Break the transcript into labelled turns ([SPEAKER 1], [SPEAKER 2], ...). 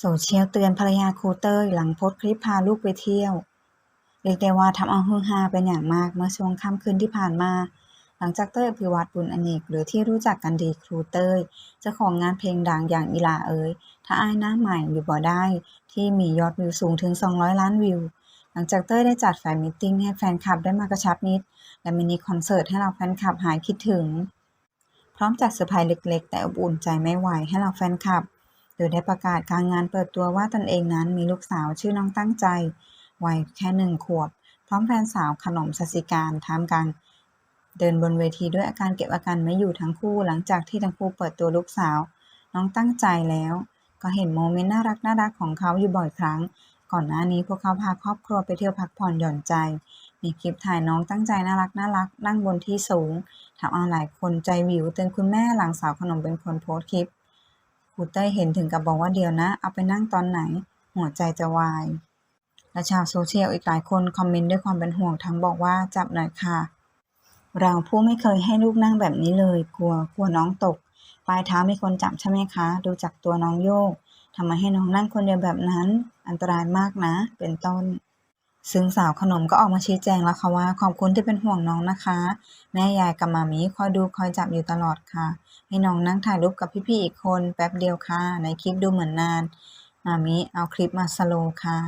[SPEAKER 1] โซเชียลเตือนภรรยาครูเต้ยหลังโพสคลิปพาลูกไปเที่ยว เรียกได้ว่าทำเอาฮือฮาเป็นอย่างมากเมื่อช่วงค่ำคืนที่ผ่านมา หลังจากเต้ยอภิวัตรบุญอเนกหรือที่รู้จักกันดีครูเต้ยเจ้าของงานเพลงดังอย่างอีหลาเอ๋ยถ้าอายหน้าใหม่อยู่บ่ได้ ที่มียอดวิวสูงถึง 200 ล้านวิว หลังจากเต้ยได้จัดแฟนมิทติ้งให้แฟนคลับได้มากระชับมิตร และมินิคอนเสิร์ตให้เราแฟนคลับหายคิดถึง พร้อมจัดเซอร์ไพรส์เล็ก ๆ แต่อบอุ่นใจไม่ไหวให้เราแฟนคลับ โดยได้ประกาศกลางงานเปิดตัวว่าตนเองนั้นมีลูกสาวชื่อน้องตั้งใจ วัยแค่หนึ่งขวบ พร้อมแฟนสาวขนมสสิการท่ามกลางเดินบนเวทีด้วยอาการเก็บอาการไม่อยู่ทั้งคู่หลังจากที่ทั้งคู่เปิดตัวลูกสาว น้องตั้งใจแล้ว ก็เห็นโมเมนต์น่ารักน่ารักของเขาอยู่บ่อยครั้ง ก่อนหน้านี้พวกเขาพาครอบครัวไปเที่ยวพักผ่อนหย่อนใจ มีคลิปถ่ายน้องตั้งใจน่ารักน่ารัก นั่งบนที่สูงทำเอาหลายคนใจวิวเตือนคุณแม่หลังสาวขนมเป็นคนโพสต์คลิป ครูเต้เห็นถึงกับบอกว่าเดียวนะ เอาไปนั่งตอนไหน หัวใจจะวาย และชาวโซเชียลอีกหลายคนคอมเมนต์ด้วยความเป็นห่วงทั้งบอกว่าจับหน่อยค่ะ เราผู้ไม่เคยให้ลูกนั่งแบบนี้เลย กลัวกลัวน้องตก ปลายเท้ามีคนจับใช่ไหมคะ ดูจากตัวน้องโยกทำไมให้น้องนั่งคนเดียวแบบนั้น อันตรายมากนะ เป็นต้น ซึ่งสาวขนมก็ออกมาชี้แจงแล้วค่ะว่าขอบคุณที่เป็นห่วงน้องนะคะ แม่ยายกับมามีคอยดูคอยจับอยู่ตลอดค่ะ ให้น้องนั่งถ่ายรูปกับพี่ๆอีกคนแป๊บเดียวค่ะ ในคลิปดูเหมือนนาน มามิเอาคลิปมาสโลค่ะ